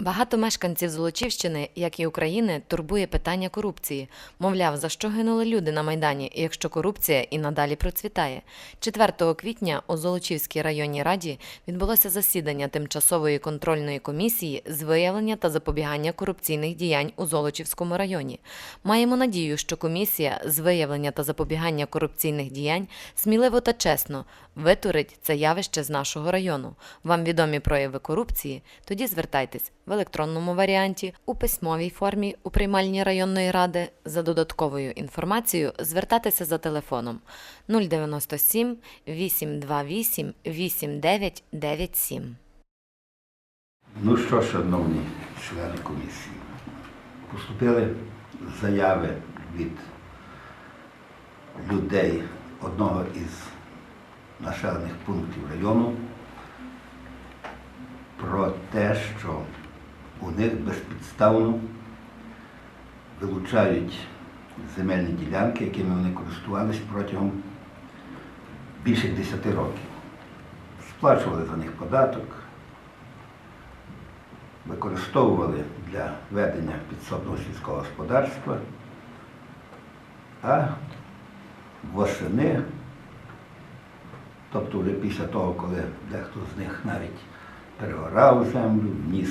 Багато мешканців Золочівщини, як і України, турбує питання корупції. Мовляв, за що гинули люди на Майдані, якщо корупція і надалі процвітає. 4 квітня у Золочівській районній раді відбулося засідання тимчасової контрольної комісії з виявлення та запобігання корупційних діянь у Золочівському районі. Маємо надію, що комісія з виявлення та запобігання корупційних діянь сміливо та чесно витурить це явище з нашого району. Вам відомі прояви корупції? Тоді звертайтесь в електронному варіанті, у письмовій формі у приймальні районної ради за додатковою інформацією звертатися за телефоном 097 828 8997. Ну що, шановні члени комісії, поступили заяви від людей одного із населених пунктів району про те, що у них безпідставно вилучають земельні ділянки, якими вони користувались протягом більше 10 років. Сплачували за них податок, використовували для ведення підсобного сільського господарства, а восени, тобто вже після того, коли дехто з них навіть перегорав землю, вніс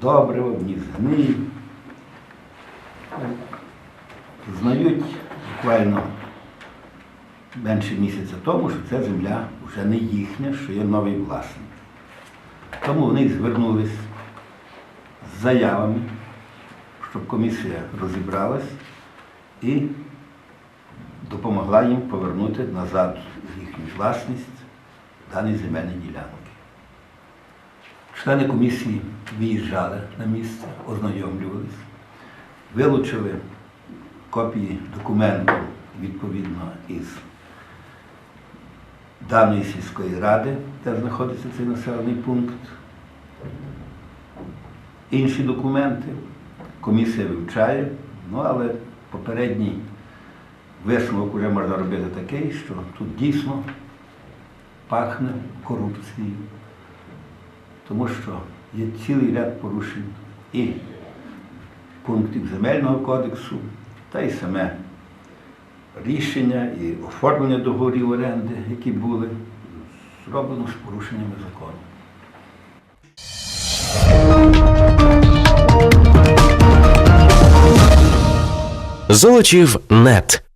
добриво, вніс гниль, знають буквально менше місяця тому, що ця земля вже не їхня, що є новий власник. Тому вони звернулись з заявами, щоб комісія розібралась і допомогла їм повернути назад їхню власність дані земельні ділянки. Члени комісії виїжджали на місце, ознайомлювались, вилучили копії документу відповідно із даної сільської ради, де знаходиться цей населений пункт. Інші документи комісія вивчає, ну але попередній висновок вже можна робити такий, що тут дійсно пахне корупцією, тому що є цілий ряд порушень і пунктів земельного кодексу, та й саме рішення і оформлення договорів оренди, які були, зроблено з порушеннями закону. Золочів нет.